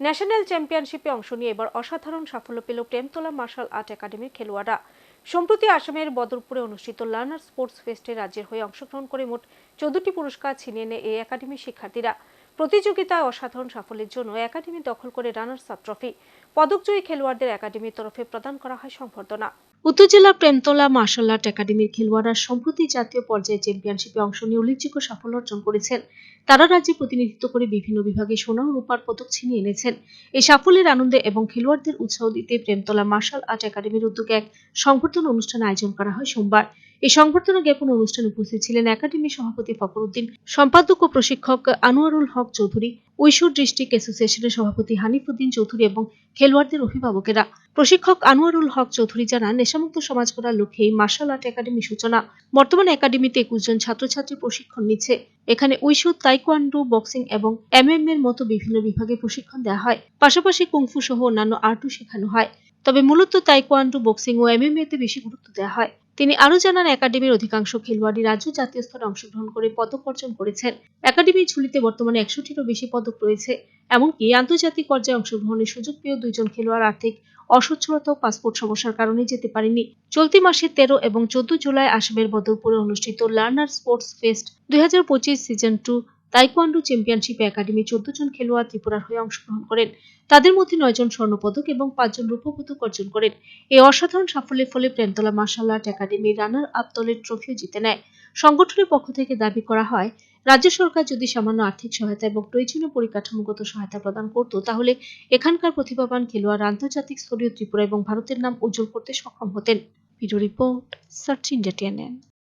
National চ্যাম্পিয়নশিপে অংশ নিয়ে এবার অসাধারণ সাফল্য পেল প্রেমতলা মার্শাল আর্ট একাডেমির খেলোয়াড়রা। সম্প্রতি আসামের বদরপুরে অনুষ্ঠিত লার্নার স্পোর্টস ফেস্টে রাজ্যের হয়ে অংশগ্রহণ করে মোট চোদ্দটি পুরস্কার ছিনিয়ে নেয় এই একাডেমির শিক্ষার্থীরা। প্রতিযোগিতায় অসাধারণ সাফল্যের জন্য একাডেমি দখল করে রানার্স আপ ট্রফি। পদকজয়ী খেলোয়াড়দের একাডেমির তরফে প্রদান করা হয় সংবর্ধনা। উত্তর প্রেমতলা মার্শাল আর্ট একাডেমির খেলোয়াড়রা সম্প্রতি জাতীয় পর্যায়ে চ্যাম্পিয়নশিপে অংশ নিয়ে উল্লেখযোগ্য সাফল্য অর্জন করেছেন। তারা রাজ্যে প্রতিনিধিত্ব করে বিভিন্ন বিভাগে সোনা ও রূপার পদক ছিনিয়ে এনেছেন। এই সাফল্যের আনন্দে এবং খেলোয়াড়দের উৎসাহ দিতে প্রেমতলা মার্শাল আর্ট একাডেমির উদ্যোগে এক সংবর্ধনা অনুষ্ঠান আয়োজন করা হয় সোমবার। এই সংবর্ধনা জ্ঞাপন অনুষ্ঠানে উপস্থিত ছিলেন একাডেমির সভাপতি ফখরুদ্দিন, সম্পাদক ও প্রশিক্ষক আনোয়ারুল হক চৌধুরী ঐশ্বর ডিস্ট্রিক্ট অ্যাসোসিয়েশনের সভাপতি হানিফুদ্দিন চৌধুরী এবং খেলোয়াড়দের অভিভাবকেরা। প্রশিক্ষক আনোয়ারুল হক চৌধুরী জানান, নেশামুক্ত সমাজ গড়ার লক্ষ্যে এই মার্শাল আর্ট একাডেমি সূচনা। বর্তমানে একাডেমিতে একুশ জন ছাত্রছাত্রী প্রশিক্ষণ নিচ্ছে। এখানে উইশু, তাইকোয়ান্ডো, বক্সিং এবং এমএম এর মতো বিভিন্ন বিভাগে প্রশিক্ষণ দেওয়া হয়। পাশাপাশি কুংফু সহ অন্যান্য আর্টও শেখানো হয়। তবে মূলত তাইকোয়ান্ডো, বক্সিং ও এম এমএমএ তে বেশি গুরুত্ব দেওয়া হয়। তিনি আরও জানান, একাডেমির অধিকাংশ খেলোয়াড়ই রাজ্য জাতীয় স্তরে অংশগ্রহণ করে পদক অর্জন করেছেন। একাডেমির ঝুলিতে বর্তমানে একশোটিরও বেশি পদক রয়েছে। এমনকি আন্তর্জাতিক পর্যায়ে অংশগ্রহণের সুযোগ পেয়েও দুইজন খেলোয়াড় আর্থিক অসচ্ছলতা ও পাসপোর্ট সমস্যার কারণে যেতে পারেনি চলতি মাসে তেরো এবং চোদ্দ জুলাই আসামের বদরপুরে অনুষ্ঠিত লার্নার স্পোর্টস ফেস্ট দুই হাজার পঁচিশ সিজন টু তাইকোয়ান্ডো চ্যাম্পিয়নশিপে একাডেমি চোদ্দ জন খেলোয়াড় ত্রিপুরার হয়ে অংশগ্রহণ করেন। তাদের মধ্যে নয়জন স্বর্ণপদক এবং পাঁচজন রূপপদক অর্জন করেন। এই অসাধারণ সাফল্যের ফলে Premtala martial art academy runner up দলের ট্রফিও জিতে নেয়। সংগঠনের পক্ষ থেকে দাবি করা হয়, রাজ্য সরকার যদি সামান্য আর্থিক সহায়তা এবং প্রয়োজনীয় পরিকাঠামোগত সহায়তা প্রদান করত, তাহলে এখানকার প্রতিভাবান খেলোয়াড় আন্তর্জাতিক স্তরীয় ত্রিপুরা এবং ভারতের নাম উজ্জ্বল করতে সক্ষম হতেন। Video report, search India TNN.